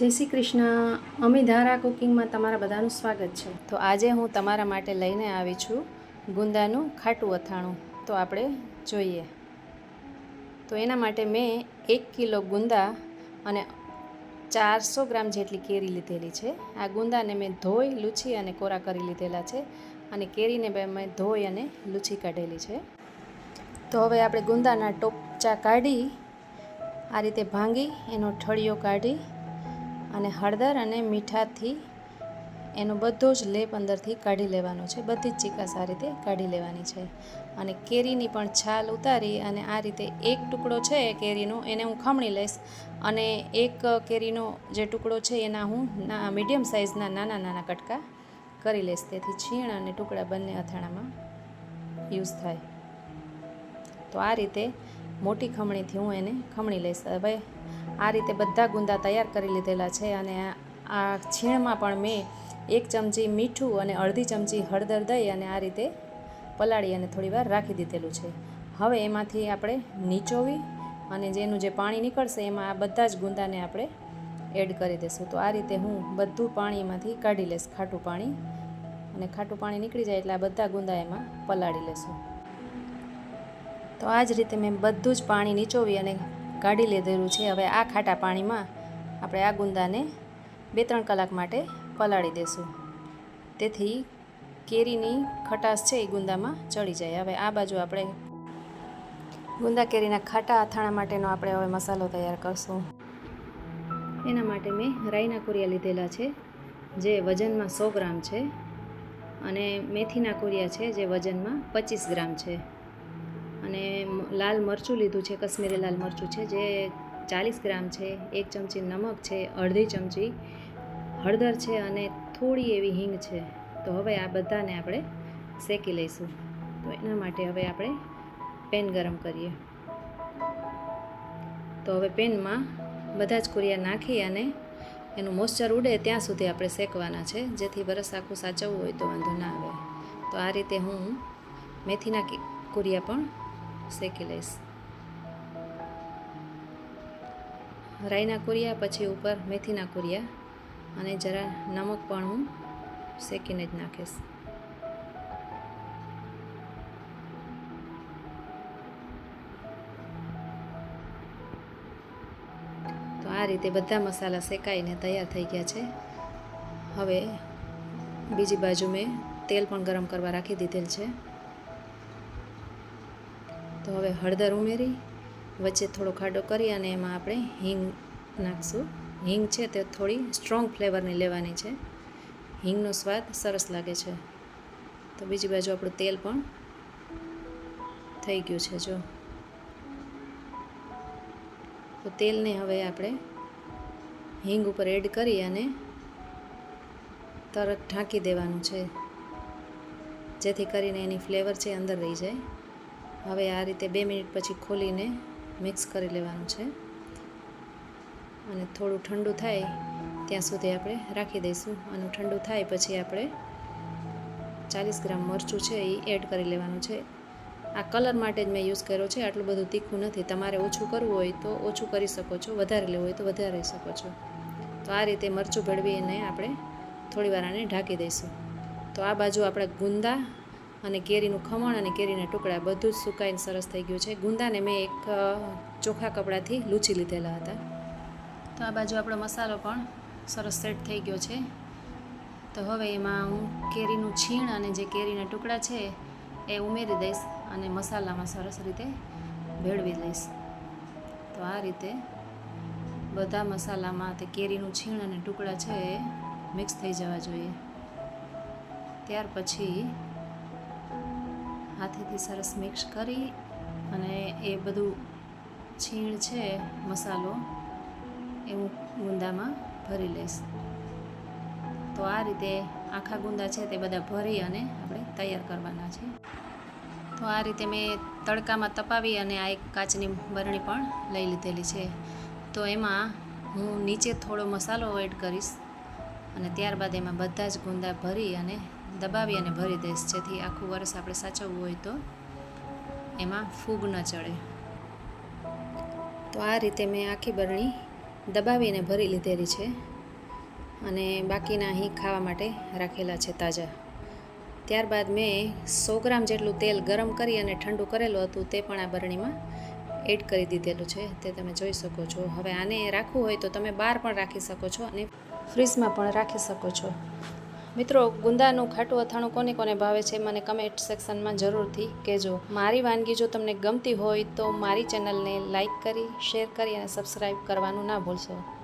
જય શ્રી કૃષ્ણ. અમી ધારા કુકિંગમાં તમારા બધાનું સ્વાગત છે. તો આજે હું તમારા માટે લઈને આવી છું ગુંદાનું ખાટું અથાણું. તો આપણે જોઈએ. તો એના માટે મેં એક કિલો ગુંદા અને ચારસો ગ્રામ જેટલી કેરી લીધેલી છે. આ ગુંદાને મેં ધોઈ, લૂછી અને કોરા કરી લીધેલા છે અને કેરીને બે- મેં ધોઈ અને લૂછી કાઢેલી છે. તો હવે આપણે ગુંદાના ટોપચા કાઢી, આ રીતે ભાંગી, એનો ઠળિયો કાઢી અને હળદર અને મીઠાથી એનો બધો જ લેપ અંદરથી કાઢી લેવાનો છે. બધી જ ચીકાશ આ રીતે કાઢી લેવાની છે. અને કેરીની પણ છાલ ઉતારી અને આ રીતે એક ટુકડો છે કેરીનો, એને હું ખમણી લઈશ. અને એક કેરીનો જે ટુકડો છે એના હું ના, મીડિયમ સાઇઝના નાના નાના કટકા કરી લઈશ. તેથી છીણ અને ટુકડા બંને અથાણામાં યુઝ થાય. તો આ રીતે મોટી ખમણીથી હું એને ખમણી લઈશ. હવે આ રીતે બધા ગુંદા તૈયાર કરી લીધેલા છે અને આ- છીણમાં પણ મેં એક ચમચી મીઠું અને અડધી ચમચી હળદર દઈ અને આ રીતે પલાળી અને થોડીવાર રાખી દીધેલું છે. હવે એમાંથી આપણે નીચોવી અને જેનું જે પાણી નીકળશે એમાં આ બધા જ ગુંદાને આપણે એડ કરી દઈશું. તો આ રીતે હું બધું પાણી એમાંથી કાઢી લઈશ. ખાટું પાણી અને ખાટું પાણી નીકળી જાય એટલે આ બધા ગુંદા એમાં પલાળી લેશું. તો આ જ રીતે મેં બધું જ પાણી નીચોવી અને કાઢી લીધેલું છે. હવે આ ખાટા પાણીમાં આપણે આ ગુંદાને બે ત્રણ કલાક માટે પલાળી દેશું. તેથી કેરીની ખટાશ છે એ ગુંદામાં ચડી જાય. હવે આ બાજુ આપણે ગુંદા કેરીના ખાટા અથાણા માટેનો આપણે હવે મસાલો તૈયાર કરશું. એના માટે મેં રાઈના કુરિયા લીધેલા છે, જે વજનમાં સો ગ્રામ છે અને મેથીના કુરિયા છે, જે વજનમાં પચીસ ગ્રામ છે. અને લાલ મરચું લીધું છે, કશ્મીરી લાલ મરચું છે, જે ચાલીસ ગ્રામ છે, એક ચમચી નમક છે, અડધી ચમચી હળદર છે અને થોડી એવી હિંગ છે. તો હવે આ બધાને આપણે શેકી લઈશું. તો એના માટે હવે આપણે પેન ગરમ કરીએ. તો હવે પેનમાં બધા જ કુરિયા નાખી અને એનું મોઇસ્ચર ઉડે ત્યાં સુધી આપણે શેકવાના છે. જેથી વરસ આખું સાચવવું હોય તો વાંધો ના આવે. તો આ રીતે હું મેથીના કુરિયા પણ શેકી લઈશ રાઈના કુરિયા, પછી ઉપર મેથીના કુરિયા અને જરા નમક પણ હું શેકીને જ નાખીશ. તો આ રીતે બધા મસાલા શેકાઈને તૈયાર થઈ ગયા છે. હવે બીજી બાજુ મેં તેલ પણ ગરમ કરવા રાખી દીધેલ છે. તો હવે હળદર ઉમેરી, વચ્ચે થોડો ખાડો કરી અને એમાં આપણે હિંગ નાખશું. હિંગ છે તે થોડી સ્ટ્રોંગ ફ્લેવરની લેવાની છે. હિંગનો સ્વાદ સરસ લાગે છે. તો બીજી બાજુ આપણું તેલ પણ થઈ ગયું છે, જો. તો તેલને હવે આપણે હિંગ ઉપર એડ કરી અને તરત ઢાંકી દેવાનું છે. જેથી કરીને એની ફ્લેવર છે અંદર રહી જાય. હવે આ રીતે બે મિનિટ પછી ખોલીને મિક્સ કરી લેવાનું છે. અને થોડું ઠંડુ થાય ત્યાં સુધી આપણે રાખી દઈશું. અને ઠંડુ થાય પછી આપણે ચાલીસ ગ્રામ મરચું છે એ એડ કરી લેવાનું છે. આ કલર માટે જ મેં યુઝ કર્યો છે. આટલું બધું તીખું નથી. તમારે ઓછું કરવું હોય તો ઓછું કરી શકો છો. વધારે લેવું હોય તો વધારે શકો છો. તો આ રીતે મરચું ભેળવીને આપણે થોડી વાર આને ઢાંકી દઈશું. તો આ બાજુ આપણે ગુંદા અને કેરીનું ખમણ અને કેરીના ટુકડા બધું જ સુકાઈને સરસ થઈ ગયું છે. ગુંદાને મેં એક ચોખ્ખા કપડાથી લૂછી લીધેલા હતા. તો આ બાજુ આપણો મસાલો પણ સરસ સેટ થઈ ગયો છે. તો હવે એમાં હું કેરીનું છીણ અને જે કેરીના ટુકડા છે એ ઉમેરી દઈશ અને મસાલામાં સરસ રીતે ભેળવી લઈશ. તો આ રીતે બધા મસાલામાં તે કેરીનું છીણ અને ટુકડા છે એ મિક્સ થઈ જવા જોઈએ. ત્યાર પછી હાથેથી સરસ મિક્સ કરી અને એ બધું છીણ છે મસાલો એ હું ગુંદામાં ભરી લઈશ. તો આ રીતે આખા ગુંદા છે તે બધા ભરી અને આપણે તૈયાર કરવાના છે. તો આ રીતે મેં તડકામાં તપાવી અને આ એક કાચની બરણી પણ લઈ લીધેલી છે. તો એમાં હું નીચે થોડો મસાલો એડ કરીશ. અને ત્યારબાદ એમાં બધા જ ગુંદા ભરી અને દબાવી અને ભરી દઈશ. જેથી આખું વરસ આપણે સાચવવું હોય તો એમાં ફૂગ ન ચડે. તો આ રીતે મેં આખી બરણી દબાવીને ભરી લીધેલી છે અને બાકીના અહીં ખાવા માટે રાખેલા છે તાજા. ત્યારબાદ મેં સો ગ્રામ જેટલું તેલ ગરમ કરી અને ઠંડુ કરેલું હતું તે પણ આ બરણીમાં એડ કરી દીધેલું છે તે તમે જોઈ શકો છો. હવે આને રાખવું હોય તો તમે બહાર પણ રાખી શકો છો અને ફ્રીજમાં પણ રાખી શકો છો. મિત્રો, ગુંદાનું ખાટું અથાણું કોને કોને ભાવે છે મને કમેન્ટ સેક્શનમાં જરૂરથી કહેજો. મારી વાનગી જો તમને ગમતી હોય તો મારી ચેનલને લાઇક કરી શેર કરી અને સબસ્ક્રાઈબ કરવાનું ના ભૂલશો.